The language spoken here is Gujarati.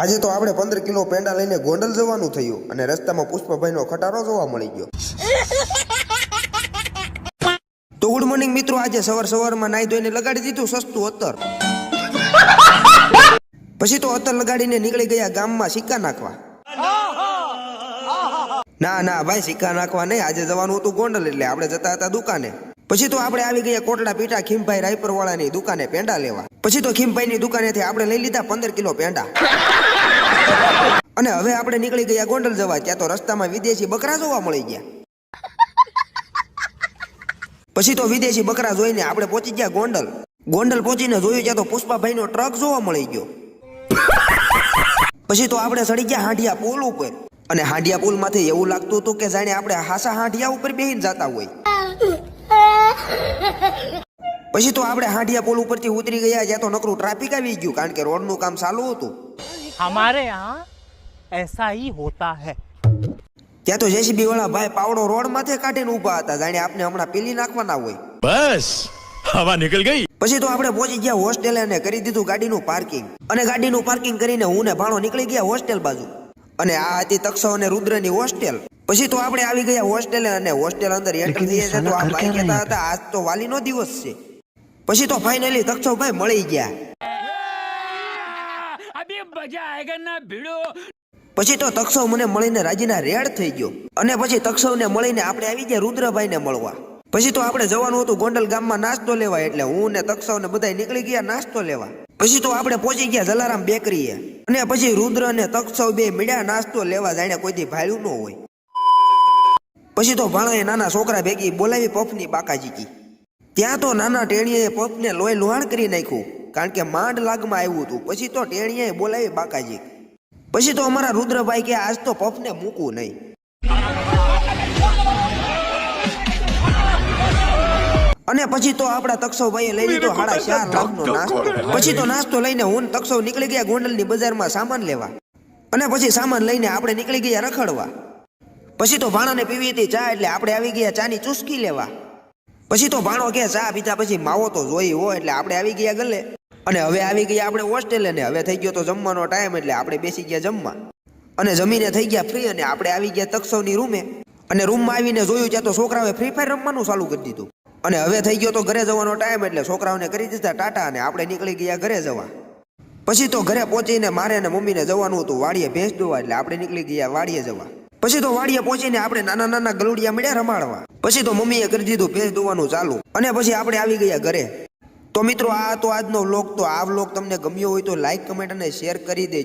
આજે તો આપણે પંદર કિલો પેંડા લઈને ગોંડલ જવાનું થયું અને રસ્તામાં પુષ્પભાઈનો ખટારો જોવા મળી ગયો. તો ગુડ મોર્નિંગ મિત્રો, આજે સવાર સવારમાં નાઈ ધોઈને લગાડી દીધું સસ્તું અત્તર પછી તો અત્તર લગાડીને નીકળી ગયા ગામમાં સિક્કા નાખવા. ના ના, ભાઈ, સિક્કા નાખવા નહીં. આજે જવાનું હતું ગોંડલ એટલે આપણે જતા હતા દુકાને. પછી તો આપણે આવી ગયા કોટડા પીટા ખીમભાઈ રાયપર વાળાની દુકાને પેંડા લેવા. પછી તો ખીમભાઈની દુકાનેથી આપણે લઈ લીધા પંદર કિલો પેંડા. અને હવે આપણે નીકળી ગયા ગોંડલ જવા, ત્યાં તો રસ્તામાં વિદેશી બકરા જોવા મળી ગયા. પછી તો વિદેશી બકરા જોઈને આપણે પહોંચી ગયા ગોંડલ. ગોંડલ પહોંચીને જોયું ત્યાં તો પુષ્પાભાઈનો ટ્રક જોવા મળી ગયો. પછી તો આપણે ચડી ગયા હાંડિયા પુલ ઉપર. અને હાંડિયા પુલમાંથી એવું લાગતું હતું કે જાણે આપણે હાસા હાંડિયા ઉપર બેહીને જતા હોય. પછી તો આપણે હાંડિયા પોલ ઉપરથી ઉતરી ગયા જ્યાં તો નકરું ટ્રાફિક આવી ગયું કારણ કે રોડનું કામ ચાલુ હતું. હમારે યહાં એસા હી હોતા હે ત્યાં તો જેસીબી વાળા ભાઈ પાવડો રોડ માથે કાઢીને ઊભા હતા જાણે આપને હમણાં પેલી નાખવાના હોય. બસ હવા નીકળ ગઈ. પછી તો આપણે પહોંચી ગયા હોસ્ટેલ અને કરી દીધું ગાડીનું પાર્કિંગ અને ગાડીનું પાર્કિંગ કરીને હું ને ભાણો નીકળી ગયા હોસ્ટેલ બાજુ. અને આ હતી તક્ષો અને રુદ્રની હોસ્ટેલ. પછી તો આપણે આવી ગયા હોસ્ટેલ અને હોસ્ટેલ અંદર એન્ટર થઈએ છે તો આ ભાઈ કહેતા હતા આજ તો વાલીનો દિવસ છે. પછી તો ફાઇનલી તક્ષવભાઈ મળી ગયા. અબે મજા આયગા ભીડો. પછી તો તક્ષવ મને મળીને રાજીના રેડ થઈ ગયો. અને પછી તક્ષવને મળીને આપણે આવી ગયા રુદ્રભાઈને મળવા. પછી તો આપણે જવાનું હતું ગોંડલ ગામમાં નાસ્તો લેવા એટલે હું ને તક્ષવ ને બધા નીકળી ગયા નાસ્તો લેવા. પછી તો આપણે પહોંચી ગયા જલારામ બેકરીએ. અને પછી રુદ્ર અને તક્ષવ બે મીડા નાસ્તો લેવા જાણે કોઈથી ભાડ્યું ન હોય. પછી તો ભાણાએ નાના છોકરા ભેગી બોલાવી પફની બાકાજીકી ત્યાં તો નાના ટેણીએ પફને લોહી લુહાણ કરી નાખ્યું કારણ કે માંડ લાગમાં આવ્યું હતું. પછી તો ટેણીએ બોલાવી બાકાજી પછી તો અમારા રુદ્રભાઈ કે આજ તો પફને મૂકવું નહીં. અને પછી તો આપણા તક્ષવભાઈએ લઈ લીધો હાડા ચાર લાખનો નાસ્તો. પછી તો નાસ્તો લઈને હું તક્ષવ નીકળી ગયા ગોંડલની બજારમાં સામાન લેવા. અને પછી સામાન લઈને આપણે નીકળી ગયા રખડવા. પછી તો ભાણાને પીવી હતી ચા એટલે આપણે આવી ગયા ચાની ચુસ્કી લેવા. પછી તો ભાણો કે ચા પીધા પછી માવો તો જોઈ હોય એટલે આપણે આવી ગયા ગલે. અને હવે આવી ગયા આપણે હોસ્ટેલે ને હવે થઈ ગયો તો જમવાનો ટાઈમ એટલે આપણે બેસી ગયા જમવા. અને જમીને થઈ ગયા ફ્રી અને આપણે આવી ગયા તક્ષવની રૂમે. અને રૂમમાં આવીને જોયું ત્યાં તો છોકરાઓએ ફ્રી ફાયર રમવાનું ચાલુ કરી દીધું. અને હવે થઈ ગયો તો ઘરે જવાનો ટાઈમ એટલે છોકરાઓને કરી દીધા ટાટા અને આપણે નીકળી ગયા ઘરે જવા. પછી તો ઘરે પહોંચીને મારે અને મમ્મીને જવાનું હતું વાડીએ ભેંસ દોવા એટલે આપણે નીકળી ગયા વાડીએ જવા. પછી તો વાડીએ પહોંચીને આપણે નાના નાના ગલુડિયા મળ્યા રમાડવા. પછી તો મમ્મીએ કરી દીધું ભેજ ધોવાનું ચાલુ. અને પછી આપણે આવી ગયા ઘરે. તો મિત્રો, આ તો આજનો વ્લોગ તો આ વ્લોગ તમને ગમ્યો હોય તો લાઈક કમેન્ટ અને શેર કરી દેજો.